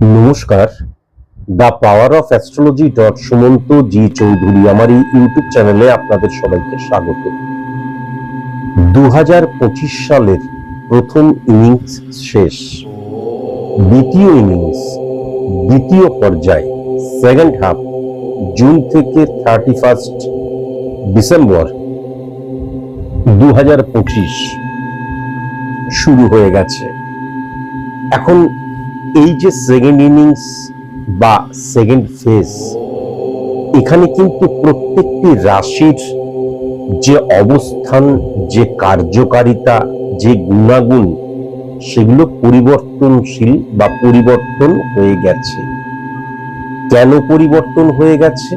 নমস্কার। The power of astrology dot Sumanta ji Chowdhury আমার এই ইউটিউব চ্যানেলে আপনাদের সবাইকে স্বাগত। দু হাজার পঁচিশ সালের প্রথম ইনিংস শেষ। দ্বিতীয় ইনিংস, দ্বিতীয় পর্যায়, সেকেন্ড হাফ, জুন থেকে থার্টি ফার্স্ট ডিসেম্বর দু হাজার পঁচিশ শুরু হয়ে গেছে। এখন এই যে সেকেন্ড ইনিংস বা সেকেন্ড ফেজ এখানে কিন্তু প্রত্যেকটি রাশির যে অবস্থান, যে কার্যকারিতা, যে গুণাগুণ, সেগুলো পরিবর্তনশীল বা পরিবর্তন হয়ে গেছে। কেন পরিবর্তন হয়ে গেছে?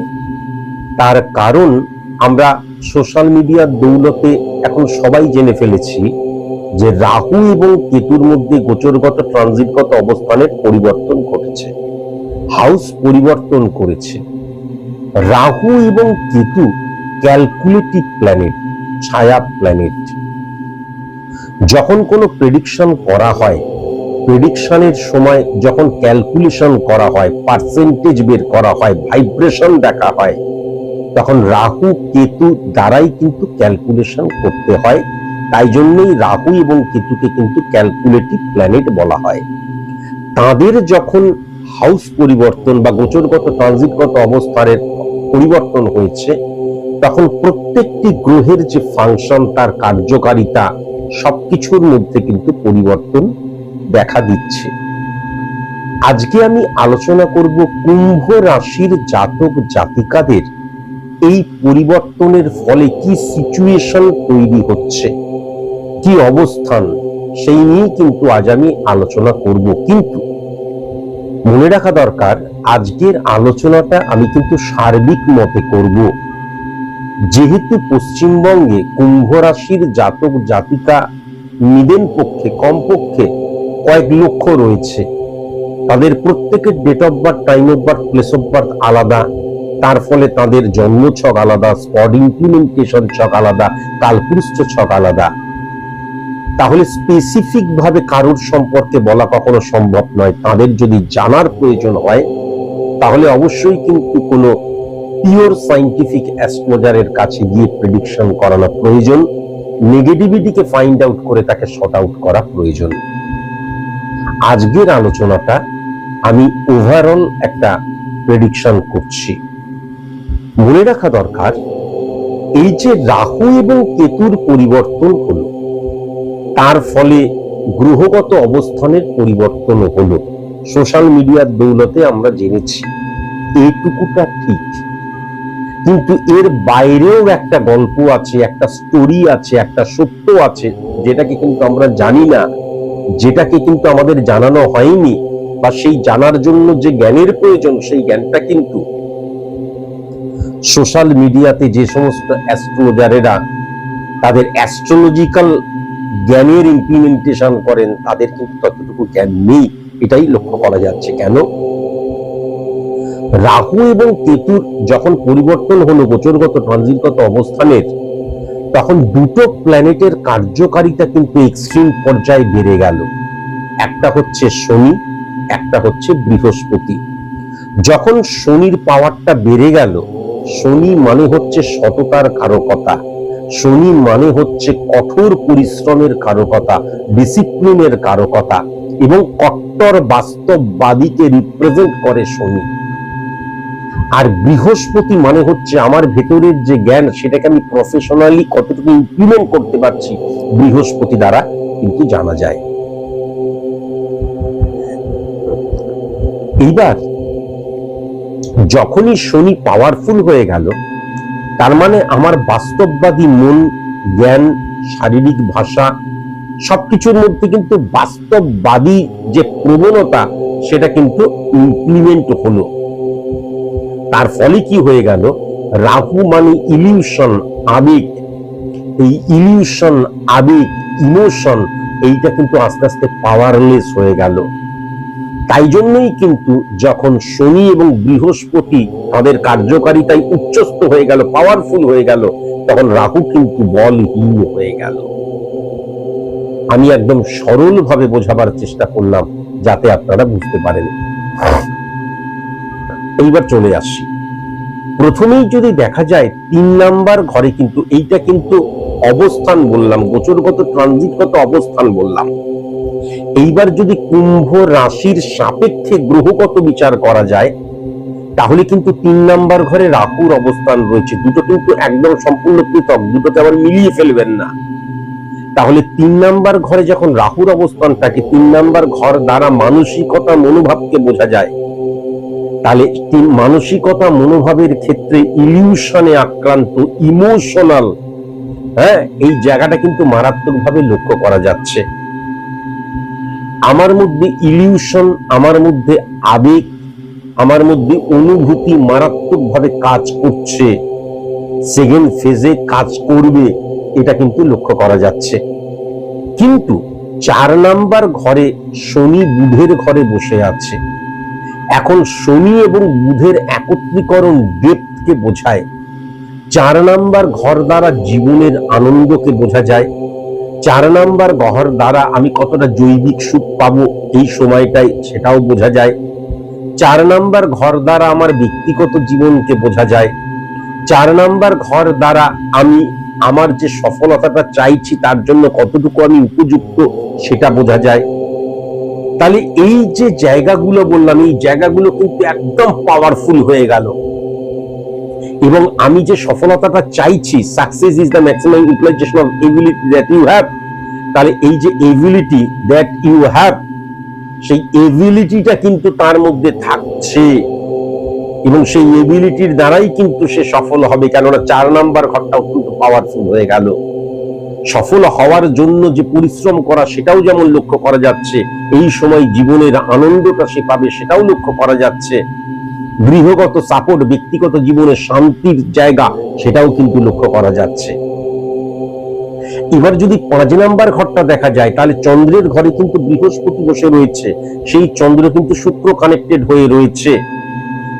তার কারণ আমরা সোশ্যাল মিডিয়ার দৌলতে এখন সবাই জেনে ফেলেছি। যে রাহু এবং কেতুর মধ্যে গোচরগত, ট্রানজিটগত অবস্থানের পরিবর্তন ঘটেছে। হাউস পরিবর্তন করেছে। রাহু এবং কেতু ক্যালকুলেটিভ প্ল্যানেট, ছায়া প্ল্যানেট। যখন কোনো প্রেডিকশন করা হয়, প্রেডিকশনের সময় যখন ক্যালকুলেশন করা হয়, পার্সেন্টেজ বের করা হয়, ভাইব্রেশন দেখা হয়, তখন রাহু, কেতু দ্বারাই কিন্তু ক্যালকুলেশন করতে হয়। তাই জন্যই রাহু এবং কেতুকে কিন্তু ক্যালকুলেটিভ প্ল্যানেট বলা হয়। তাদের যখন হাউস পরিবর্তন বা গোচরগত ট্রানজিটগত অবস্থানের পরিবর্তন হয়েছে, তখন প্রত্যেকটি গ্রহের যে ফাংশন তার কার্যকারিতা সবকিছুর মধ্যে কিন্তু পরিবর্তন দেখা দিচ্ছে। আজকে আমি আলোচনা করব কুম্ভ রাশির জাতক জাতিকাদের এই পরিবর্তনের ফলে কি সিচুয়েশন তৈরি হচ্ছে। কি অবস্থান, সেই নিয়ে কিন্তু আজ আমি আলোচনা করব। কিন্তু মনে রাখা দরকার, আজকের আলোচনাটা আমি কিন্তু সার্বিক মতে করব। যেহেতু পশ্চিমবঙ্গে কুম্ভ রাশির জাতক জাতিকা নিদেন পক্ষে, কমপক্ষে কয়েক লক্ষ রয়েছে। তাদের প্রত্যেকের date of birth time of birth place of birth আলাদা। তার ফলে তাদের জন্ম ছক আলাদা স্পট ইমপ্লিমেন্টেশন ছক আলাদা কালপুরুষ ছক আলাদা। তাহলে স্পেসিফিক ভাবে কারোর সম্পর্কে বলা কখনো সম্ভব নয়। তাদের যদি জানার প্রয়োজন হয়, তাহলে অবশ্যই কিন্তু কোনো পিওর সাইন্টিফিক অ্যাস্ট্রোলজারের কাছে গিয়ে প্রেডিকশন করানো প্রয়োজন। নেগেটিভিটিকে ফাইন্ড আউট করে তাকে শর্ট আউট করা প্রয়োজন। আজকের আলোচনাটা আমি ওভারঅল একটা প্রেডিকশন করছি। মনে রাখা দরকার, এই যে রাহু এবং কেতুর পরিবর্তন হলো তার ফলে গ্রহগত অবস্থানের পরিবর্তন হলো। সোশ্যাল মিডিয়ার দৌলতে আমরা জেনেছি, এইটুকুটা ঠিক। কিন্তু এর বাইরেও একটা গল্প আছে, একটা স্টোরি আছে, একটা সত্য আছে, যেটাকে কিন্তু আমরা জানি না, যেটাকে কিন্তু আমাদের জানানো হয়নি, বা সেই জানার জন্য যে জ্ঞানের প্রয়োজন, সেই জ্ঞানটা কিন্তু সোশ্যাল মিডিয়াতে যে সমস্ত অ্যাস্ট্রোলজারেরা তাদের অ্যাস্ট্রোলজিক্যাল জ্ঞানের ইমপ্লিমেন্টেশন করেন, তাদের কিন্তু ততটুকু জ্ঞান নেই। এটাই লক্ষ্য করা যাচ্ছে। কেন? রাহু এবং কেতুর যখন পরিবর্তন হলো গোচরগত ট্রানজিটগত অবস্থানের, তখন দুটো প্ল্যানেটের কার্যকারিতা কিন্তু এক্সট্রিম পর্যায়ে বেড়ে গেল। একটা হচ্ছে শনি, একটা হচ্ছে বৃহস্পতি। যখন শনির পাওয়ারটা বেড়ে গেল, শনি মানে হচ্ছে সততার কারকতা। শনি মানে হচ্ছে কঠোর পরিশ্রমের কারকতা ডিসিপ্লিনের কারকতা এবং কট্টর বাস্তববাদীকে রিপ্রেজেন্ট করে শনি। আর বৃহস্পতি মানে হচ্ছে আমার ভেতরের যে জ্ঞান, সেটাকে আমি প্রফেশনালি কতটুকু ইমপ্লিমেন্ট করতে পারছি বৃহস্পতি দ্বারা কিন্তু জানা যায়। এইবার যখনই শনি পাওয়ারফুল হয়ে গেল তার মানে আমার বাস্তববাদী মন, জ্ঞান, শারীরিক ভাষা সবকিছুর মধ্যে কিন্তু বাস্তববাদী যে প্রবণতা, সেটা কিন্তু ইমপ্লিমেন্ট হলো। তার ফলে কি হয়ে গেল? রাহু মানে ইলিউশন আবেগ। এই ইলিউশন আবেগ ইমোশন এইটা কিন্তু আস্তে আস্তে পাওয়ারলেস হয়ে গেল। তাই জন্যই কিন্তু যখন শনি এবং বৃহস্পতি তাদের কার্যকারিতায় উচ্চস্থ হয়ে গেল পাওয়ারফুল হয়ে গেল, তখন রাহু কিন্তু বলহীন হয়ে গেল। আমি একদম সরল ভাবে বোঝাবার চেষ্টা করলাম, যাতে আপনারা বুঝতে পারেন। এইবার চলে আসি। প্রথমেই যদি দেখা যায়, তিন নাম্বার ঘরে কিন্তু এইটা কিন্তু অবস্থান বললাম, গোচরগত, ট্রানজিটগত অবস্থান বললাম। এইবার যদি কুম্ভ রাশির সাপেক্ষে গ্রহগত বিচার করা যায়, তাহলে কিন্তু তিন নাম্বার ঘরে রাহুর অবস্থান রয়েছে। দুটো কিন্তু একদম সম্পূর্ণ পৃথক, দুটোকে আবার মিলিয়ে ফেলবেন না। তাহলে তিন নাম্বার ঘরে যখন রাহুর অবস্থান থাকে, তিন নাম্বার ঘর দ্বারা মানসিকতা মনোভাবকে বোঝা যায়। তাহলে মানসিকতা মনোভাবের ক্ষেত্রে ইলিউশনে আক্রান্ত, ইমোশনাল হ্যাঁ এই জায়গাটা কিন্তু মারাত্মকভাবে লক্ষ্য করা যাচ্ছে। আমার মধ্যে ইলিউশন, আমার মধ্যে আবেগ, আমার মধ্যে অনুভূতি মারাত্মকভাবে কাজ করছে। সেকেন্ড ফেজে কাজ করবে, এটা কিন্তু লক্ষ্য করা যাচ্ছে। কিন্তু চার নাম্বার ঘরে শনি বুধের ঘরে বসে আছে। এখন শনি এবং বুধের একত্রীকরণ ডেপথকে বোঝায়। চার নাম্বার ঘর দ্বারা জীবনের আনন্দকে বোঝা যায়। চার নাম্বার ঘর দ্বারা আমি কতটা জৈবিক সুখ পাবো এই সময়টাই সেটাও বোঝা যায়। চার নাম্বার ঘর দ্বারা আমার ব্যক্তিগত জীবনকে বোঝা যায়। চার নাম্বার ঘর দ্বারা আমি আমার যে সফলতাটা চাইছি তার জন্য কতটুকু আমি উপযুক্ত সেটা বোঝা যায়। তাহলে এই যে জায়গাগুলো বললাম, এই জায়গাগুলো কিন্তু একদম পাওয়ারফুল হয়ে গেল। এবং আমি যে সফলতাটা চাইছি success is the maximum utilization of ability that you have তাহলে এই যে এবিলিটি দ্যাট ইউ হ্যাভ সেই এবিলিটিটা কিন্তু তার মধ্যে থাকছে। এবং সেই এবিলিটির দ্বারাই কিন্তু সে সফল হবে, কেননা চার নাম্বার ঘরটা অত্যন্ত পাওয়ারফুল হয়ে গেল। সফল হওয়ার জন্য যে পরিশ্রম করা, সেটাও যেমন লক্ষ্য করা যাচ্ছে, এই সময় জীবনের আনন্দটা সে পাবে, সেটাও লক্ষ্য করা যাচ্ছে। গৃহগত সাপোর্ট, ব্যক্তিগত জীবনে শান্তির জায়গা, সেটাও কিন্তু লক্ষ্য করা যাচ্ছে। এবার যদি পাঁচ নাম্বার ঘরটা দেখা যায়, তাহলে চন্দ্রের ঘরে কিন্তু বৃহস্পতি বসে রয়েছে। সেই চন্দ্র কিন্তু শুক্র কানেক্টেড হয়ে রয়েছে।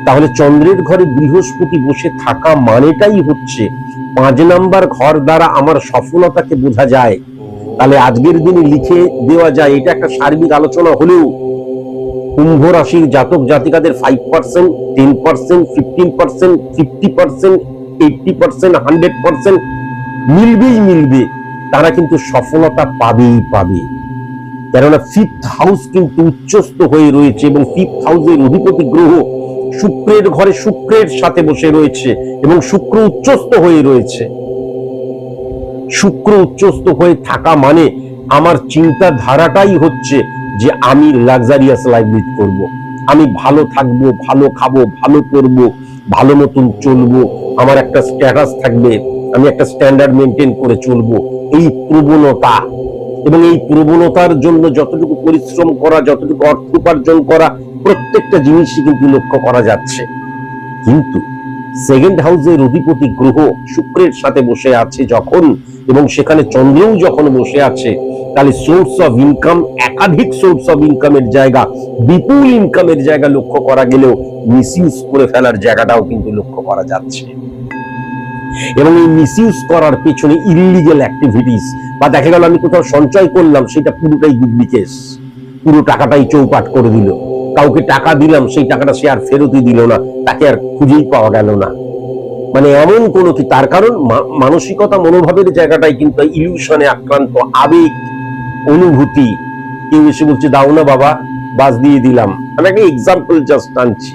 তাহলে চন্দ্রের ঘরে বৃহস্পতি বসে থাকা মানেটাই হচ্ছে, পাঁচ নাম্বার ঘর দ্বারা আমার সফলতাকে বোঝা যায়। তাহলে আজকের দিনে লিখে দেওয়া যায়, এটা একটা সার্বিক আলোচনা হলেও কুম্ভ রাশির জাতক জাতিকাদের five percent ten percent fifteen percent fifty percent eighty percent hundred percent মিলবেই মিলবে, তারা কিন্তু সফলতা পাবেই পাবে। কেননা ফিফথ হাউস কিন্তু উচ্চস্থ হয়ে রয়েছে এবং ফিফথ হাউসের অধিপতি গ্রহ শুক্রের ঘরে শুক্রের সাথে বসে রয়েছে এবং শুক্র উচ্চস্থ হয়ে রয়েছে। শুক্র উচ্চস্থ হয়ে থাকা মানে আমার চিন্তা ধারাটাই হচ্ছে যে আমি লাক্সারিয়াস লাইফ লিড করব। আমি ভালো থাকব, ভালো খাব, ভালো করব, ভালো মতন চলবো, আমার একটা স্ট্যাটাস থাকবে, আমি একটা স্ট্যান্ডার্ড মেনটেন করে চলবো এই প্রবণতা এবং এই প্রবণতার জন্য যতটুকু পরিশ্রম করা, যতটুকু অর্থ উপার্জন করা, প্রত্যেকটা জিনিসই কিন্তু লক্ষ্য করা যাচ্ছে কিন্তু সেকেন্ড হাউসের অধিপতি গ্রহ শুক্রের সাথে বসে আছে যখন এবং সেখানে চন্দ্রও যখন বসে আছে তাহলে সোর্স অফ ইনকাম একাধিক সোর্স অফ ইনকামের জায়গা, বিপুল ইনকামের জায়গা লক্ষ্য করা গেলেও মিসইউজ করে ফেলার জায়গাটাও কিন্তু লক্ষ্য করা যাচ্ছে। এবং এই মিসইউজ করার পেছনে ইলিগেল অ্যাক্টিভিটিস বা দেখা গেল আমি কোথাও সঞ্চয় করলাম, সেটা পুরোটাই গুডলি পুরো টাকাটাই চৌপাট করে দিল। কাউকে টাকা দিলাম, সেই টাকাটা সে আর ফেরতই দিল না, তাকে আর খুঁজেই পাওয়া গেল না। মানে এমন কোনো কি, তার কারণ মানসিকতা, মনোভাবের জায়গাটাই কিন্তু ইলিউশনে আক্রান্ত আবেগ অনুভূতি। এসে বলছে, দাও না বাবা, বাস দিয়ে দিলাম। আমি একটা এক্সাম্পল জাস্ট আনছি।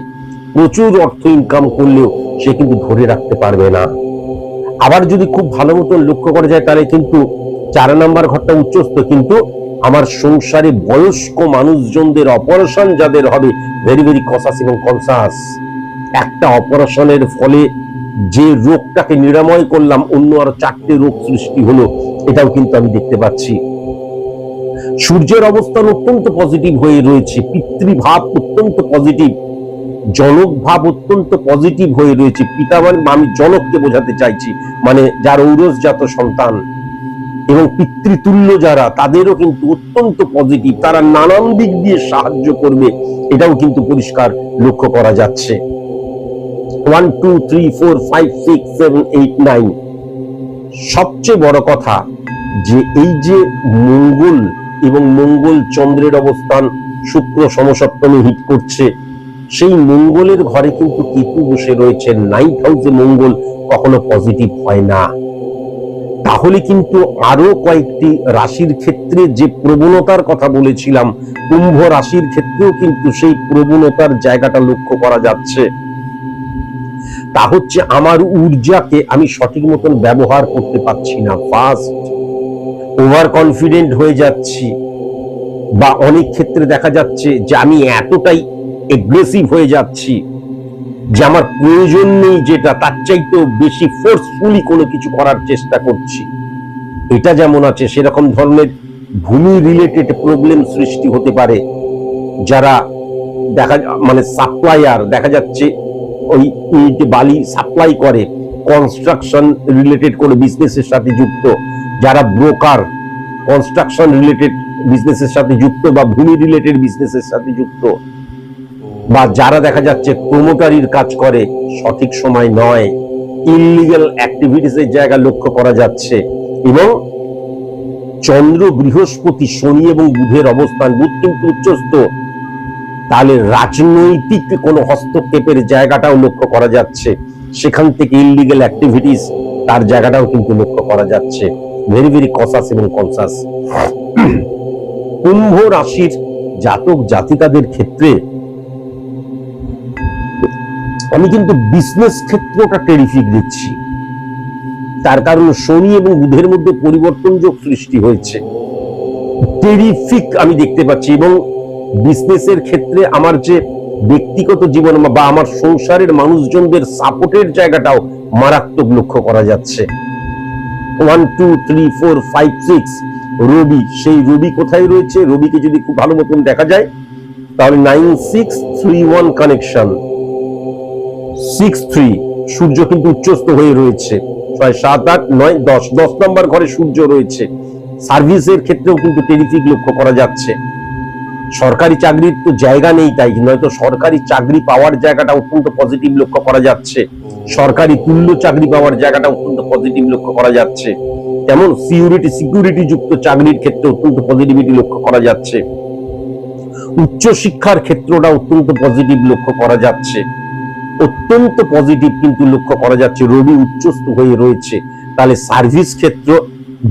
প্রচুর অর্থ ইনকাম করলেও সে কিন্তু ধরে রাখতে পারবে না। আবার যদি খুব ভালো মতন লক্ষ্য করা যায়, তাহলে কিন্তু চার নাম্বার ঘরটা উচ্চস্থ, কিন্তু আমার সংসারে বয়স্ক মানুষজনদের অপারেশন যাদের হবে ভেরি ভেরি কসাস এবং কনসাস একটা অপারেশনের ফলে যে রোগটাকে নিরাময় করলাম, অন্য আরও চারটে রোগ সৃষ্টি হলো, এটাও কিন্তু আমি দেখতে পাচ্ছি। সূর্যের অবস্থান অত্যন্ত পজিটিভ হয়ে রয়েছে, পিতৃভাব অত্যন্ত পজিটিভ জনক ভাব অত্যন্ত পজিটিভ হয়ে রয়েছে। পিতা মানে আমি জনককে বোঝাতে চাইছি মানে যার ঔরসজাত সন্তান এবং পিতৃতুল্য যারা, তাদেরও কিন্তু অত্যন্ত পজিটিভ তারা নানান দিক দিয়ে সাহায্য করবে, এটাও কিন্তু পরিষ্কার লক্ষ্য করা যাচ্ছে। One two three four five six seven eight nine সবচেয়ে বড় কথা যে, এই যে মঙ্গল এবং মঙ্গল চন্দ্রের অবস্থান শুক্র সমসপ্তমী হিট করছে। সেই মঙ্গলের ঘরে কিন্তু কেতু বসে রয়েছে নাইন্থ হাউসে মঙ্গল কখনো পজিটিভ হয় না। তাহলে কিন্তু আরও কয়েকটি রাশির ক্ষেত্রে যে প্রবণতার কথা বলেছিলাম, কুম্ভ রাশির ক্ষেত্রেও কিন্তু সেই প্রবণতার জায়গাটা লক্ষ্য করা যাচ্ছে। তা হচ্ছে আমার ঊর্জাকে আমি সঠিক মতন ব্যবহার করতে পারছি না। ফার্স্ট ওভার কনফিডেন্ট হয়ে যাচ্ছি। বা অনেক ক্ষেত্রে দেখা যাচ্ছে যে আমি এতটাই এগ্রেসিভ হয়ে যাচ্ছি যে আমার প্রয়োজন নেই যেটা, তার চাইতেও বেশি ফোর্সফুলি কোনো কিছু করার চেষ্টা করছি। এটা যেমন আছে, সেরকম ধরনের ভূমি রিলেটেড প্রবলেম সৃষ্টি হতে পারে। যারা দেখা মানে সাপ্লায়ার দেখা যাচ্ছে ওই ইট, বালি সাপ্লাই করে কনস্ট্রাকশন রিলেটেড কোনো বিজনেসের সাথে যুক্ত। যারা ব্রোকার কনস্ট্রাকশন রিলেটেড বিজনেসের সাথে যুক্ত বা ভূমি রিলেটেড বিজনেসের সাথে যুক্ত, বা যারা দেখা যাচ্ছে প্রমোটারির কাজ করে, সঠিক সময় নয় ইলিগাল অ্যাক্টিভিটিস এর জায়গা লক্ষ্য করা যাচ্ছে, এবং চন্দ্র, বৃহস্পতি, শনি এবং বুধের অবস্থান বুধ কিন্তু উচ্চস্থ, তাহলে রাজনৈতিক কোনো হস্তক্ষেপের জায়গাটাও লক্ষ্য করা যাচ্ছে, সেখান থেকে ইলিগাল অ্যাক্টিভিটিস তার জায়গাটাও কিন্তু লক্ষ্য করা যাচ্ছে। ভেরি ভেরি কসাস এবং কনসাস কুম্ভ রাশির জাতক জাতিকাদের ক্ষেত্রে আমি কিন্তু বিজনেস ক্ষেত্রটা টেরিফিক দিচ্ছি তার কারণ শনি এবং বুধের মধ্যে পরিবর্তন যোগ সৃষ্টি হয়েছে। টেরিফিক আমি দেখতে পাচ্ছি এবং বিজনেসের ক্ষেত্রে আমার যে ব্যক্তিগত জীবন বা আমার সংসারের মানুষজনদের সাপোর্টের জায়গাটাও মারাত্মক লক্ষ্য করা যাচ্ছে। One two three four five six রবি সেই রবি কোথায় রয়েছে? রবিকে যদি খুব ভালো মতন দেখা যায়, তাহলে nine six three one connection six three সূর্য কিন্তু উচ্চস্থ হয়ে রয়েছে। ছয়, সাত, আট, নয়, দশ দশ নম্বর ঘরে সূর্য রয়েছে। সার্ভিসের ক্ষেত্রেও কিন্তু টেরিফিক লক্ষ্য করা যাচ্ছে। সরকারি চাকরির তো জায়গা নেই তাই, নয়তো সরকারি চাকরি পাওয়ার জায়গাটা অত্যন্ত পজিটিভ লক্ষ্য করা যাচ্ছে। সরকারি তুল্য চাকরি পাওয়ার জায়গাটা অত্যন্ত পজিটিভ লক্ষ্য করা যাচ্ছে। তেমন সিকিউরিটি সিকিউরিটি যুক্ত চাকরির ক্ষেত্রে অত্যন্ত পজিটিভিটি লক্ষ্য করা যাচ্ছে। উচ্চ শিক্ষার ক্ষেত্রটা অত্যন্ত পজিটিভ লক্ষ্য করা যাচ্ছে। অত্যন্ত পজিটিভ কিন্তু লক্ষ্য করা যাচ্ছে, রবি উচ্চস্থ হয়ে রয়েছে। তাহলে সার্ভিস ক্ষেত্র,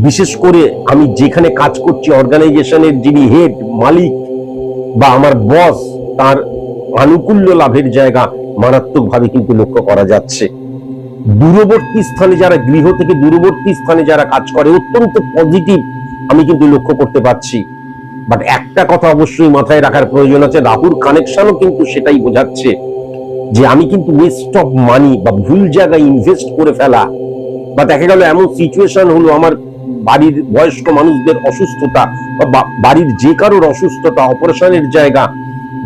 বিশেষ করে আমি যেখানে কাজ করছি অর্গানাইজেশনের যিনি হেড মালিক বা আমার বস তার আনুকূল্য লাভের জায়গা মারাত্মকভাবে কিন্তু লক্ষ্য করা যাচ্ছে। দূরবর্তী স্থানে যারা গৃহ থেকে দূরবর্তী স্থানে যারা কাজ করে, অত্যন্ত পজিটিভ আমি কিন্তু লক্ষ্য করতে পারছি। বাট একটা কথা অবশ্যই মাথায় রাখার প্রয়োজন আছে রাহুর কানেকশনও কিন্তু সেটাই বোঝাচ্ছে যে আমি কিন্তু ওয়েস্ট অফ মানি বা ভুল জায়গায় ইনভেস্ট করে ফেলা। বা দেখা গেল এমন সিচুয়েশন হলো, আমার বাড়ির বয়স্ক মানুষদের অসুস্থতা বা বাড়ির যে কারোর অসুস্থতা, অপারেশনের জায়গা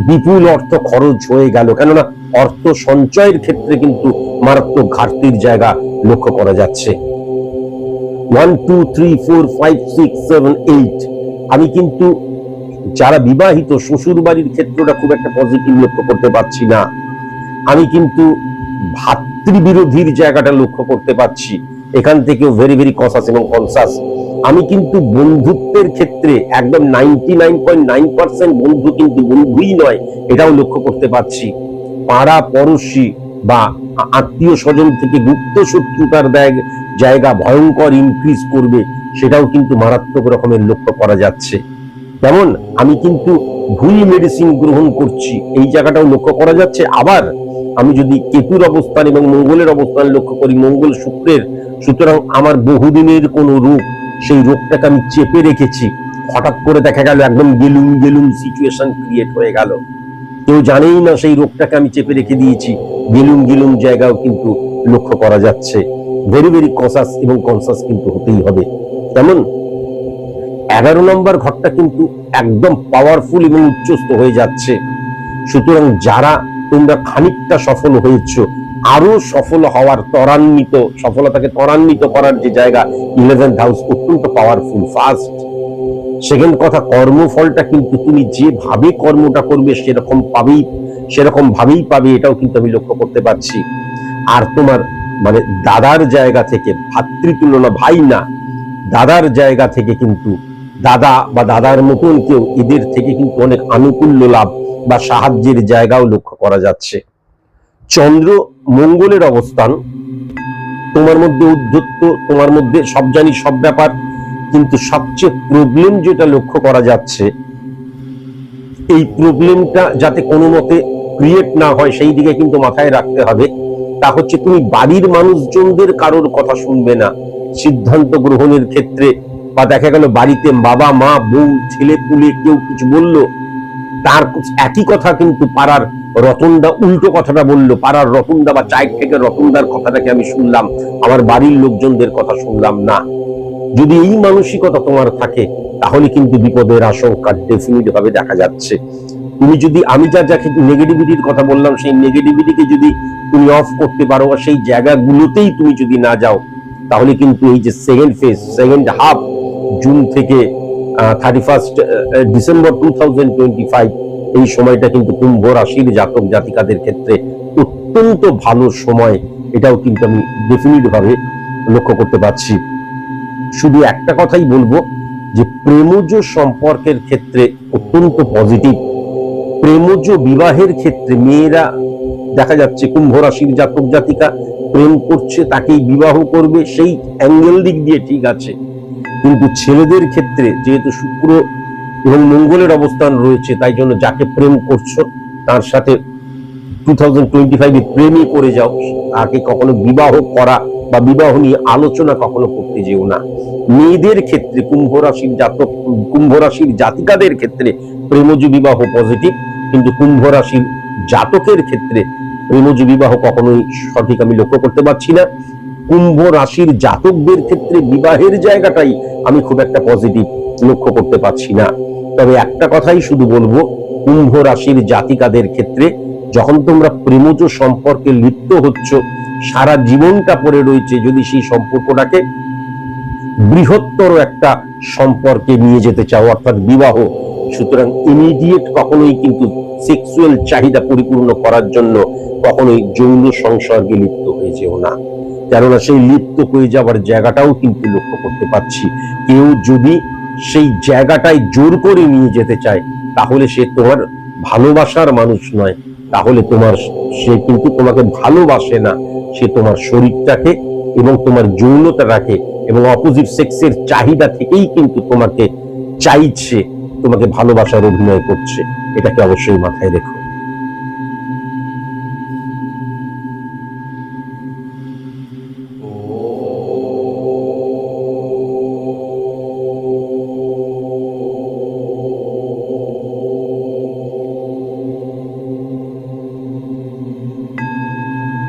বিপুল অর্থ খরচ হয়ে গেল। কেননা অর্থ সঞ্চয়ের ক্ষেত্রে কিন্তু মারাত্মক ঘাটতির জায়গা লক্ষ্য করা যাচ্ছে। One two three four five six seven eight আমি কিন্তু যারা বিবাহিত শ্বশুর বাড়ির ক্ষেত্রটা খুব একটা পজিটিভ লক্ষ্য করতে পারছি না। আমি কিন্তু ভাতৃবিরোধীর জায়গাটা লক্ষ্য করতে পারছি। এখান থেকেও ভেরি ভেরি কনসাস এবং কনসাস আমি কিন্তু বন্ধুত্বের ক্ষেত্রে একদম ninety nine point nine percent বন্ধু কিন্তু বন্ধুই নয়, এটাও লক্ষ্য করতে পারছি। পাড়া পড়শি বা আত্মীয় স্বজন থেকে গুপ্ত শত্রুতার ব্যাগ, জায়গা ভয়ঙ্কর ইনক্রিজ করবে, সেটাও কিন্তু মারাত্মক রকমের লক্ষ্য করা যাচ্ছে। যেমন আমি কিন্তু ভুল মেডিসিন গ্রহণ করছি, এই জায়গাটাও লক্ষ্য করা যাচ্ছে। আবার আমি যদি কেতুর অবস্থান এবং মঙ্গলের অবস্থান লক্ষ্য করি, মঙ্গল শুক্রের সুতরাং আমার বহুদিনের কোনো রোগ, সেই রোগটাকে আমি চেপে রেখেছি। হঠাৎ করে দেখা গেল, একদম গেলুম গেলুম সিচুয়েশন ক্রিয়েট হয়ে গেল। কেউ জানেই না সেই রোগটাকে আমি চেপে রেখে দিয়েছি। গেলুম গেলুম জায়গাও কিন্তু লক্ষ্য করা যাচ্ছে। ভেরি ভেরি কনসাস এবং কনসাস কিন্তু হতেই হবে। তেমন এগারো নম্বর ঘরটা কিন্তু একদম পাওয়ারফুল এবং উচ্চস্ত হয়ে যাচ্ছে। সুতরাং যারা তোমরা খানিকটা সফল হয়েছ আরও সফল হওয়ার, ত্বরান্বিত, সফলতাকে ত্বরান্বিত করার যে জায়গা ইলেভেন্থ হাউস অত্যন্ত পাওয়ারফুল ফার্স্ট সেকেন্ড কথা, কর্মফলটা কিন্তু তুমি যেভাবে কর্মটা করবে সেরকম পাবেই, সেরকম ভাবেই পাবে, এটাও কিন্তু আমি লক্ষ্য করতে পারছি। আর তোমার মানে দাদার জায়গা থেকে, ভাতৃতুল্য না ভাই না, দাদার জায়গা থেকে কিন্তু, দাদা বা দাদার মতন কেউ এদের থেকে কিন্তু অনেক আনুকূল্য লাভ বা সাহায্যের জায়গাও লক্ষ্য করা যাচ্ছে। চন্দ্র মঙ্গলের অবস্থান। তোমার মধ্যে উদ্ধত্ত, তোমার মধ্যে সব জানি সব ব্যাপার। কিন্তু সবচেয়ে প্রবলেম যেটা লক্ষ্য করা যাচ্ছে, এই প্রবলেমটা যাতে কোনো মতে ক্রিয়েট না হয়, সেই দিকে কিন্তু মাথায় রাখতে হবে। তা হচ্ছে তুমি বাড়ির মানুষজনদের কারোর কথা শুনবে না। সিদ্ধান্ত গ্রহণের ক্ষেত্রে বা দেখা গেল বাড়িতে বাবা, মা, বউ, ছেলে, পুলে কেউ কিছু বলল, তার একই কথা কিন্তু পাড়ার রতনদা উল্টো কথাটা বলল, পাড়ার রতনদা বা চায়ের থেকে রতনদার কথাটাকে আমি শুনলাম, আমার বাড়ির লোকজনদের কথা শুনলাম না। যদি এই মানসিকতা তোমার থাকে, তাহলে কিন্তু বিপদের আশঙ্কা ডেফিনিট ভাবে দেখা যাচ্ছে। তুমি যদি, আমি যা যাকে নেগেটিভিটির কথা বললাম, সেই নেগেটিভিটিকে যদি তুমি অফ করতে পারো বা সেই জায়গাগুলোতেই তুমি যদি না যাও, তাহলে কিন্তু এই যে second phase second half June থেকে thirty first December two thousand twenty five এই সময়টা কিন্তু কুম্ভ রাশির জাতক জাতিকাদের ক্ষেত্রে অত্যন্ত ভালো সময়। এটাও কিন্তু আমি ভাবে লক্ষ্য করতে পারছি। শুধু একটা কথাই বলব যে, প্রেমজ সম্পর্কের ক্ষেত্রে অত্যন্ত পজিটিভ প্রেমজ বিবাহের ক্ষেত্রে মেয়েরা, দেখা যাচ্ছে কুম্ভ রাশির জাতক জাতিকা প্রেম করছে, তাকেই বিবাহ করবে, সেই অ্যাঙ্গেল দিক দিয়ে ঠিক আছে। কিন্তু ছেলেদের ক্ষেত্রে যেহেতু শুক্র এবং মঙ্গলের অবস্থান রয়েছে, তাই জন্য যাকে প্রেম করছ, তার সাথে টু থাউজেন্ড প্রেমই করে যাও। তাকে কখনো বিবাহ করা বা বিবাহ নিয়ে আলোচনা কখনো করতে যেও না। মেয়েদের ক্ষেত্রে, কুম্ভ রাশির জাতক, কুম্ভ রাশির জাতিকাদের ক্ষেত্রে প্রেমজ বিবাহ পজিটিভ কিন্তু কুম্ভ রাশির জাতকের ক্ষেত্রে প্রেমজ বিবাহ কখনোই সঠিক আমি লক্ষ্য করতে পারছি না। কুম্ভ রাশির জাতকদের ক্ষেত্রে বিবাহের জায়গাটাই আমি খুব একটা পজিটিভ লক্ষ্য করতে পারছি না। তবে একটা কথাই শুধু বলব, কুম্ভ রাশির জাতিকাদের ক্ষেত্রে যখন তোমরা প্রেমজ সম্পর্কে লিপ্ত হচ্ছ, সারা জীবনটা পড়ে রয়েছে যদি সেই সম্পর্কটাকে বৃহত্তর একটা সম্পর্কে নিয়ে যেতে চাও, অর্থাৎ বিবাহ, সুতরাং ইমিডিয়েট কখনোই কিন্তু সেক্সুয়াল চাহিদা পরিপূর্ণ করার জন্য কখনোই যৌন সংসর্গে লিপ্ত হয়ে যেও না। কেননা সেই লিপ্ত হয়ে যাওয়ার জায়গাটাও কিন্তু লক্ষ্য করতে পারছি। কেউ যদি সেই জায়গাটায় জোর করে নিয়ে যেতে চায়, তাহলে সে তোমার ভালোবাসার মানুষ নয়। তাহলে তোমার সে কিন্তু তোমাকে ভালোবাসে না। সে তোমার শরীরটাকে এবং তোমার যৌনতা রাখে এবং অপোজিট সেক্সের চাহিদা থেকেই কিন্তু তোমাকে চাইছে, তোমাকে ভালোবাসার অভিনয় করছে। এটাকে অবশ্যই মাথায় রেখো।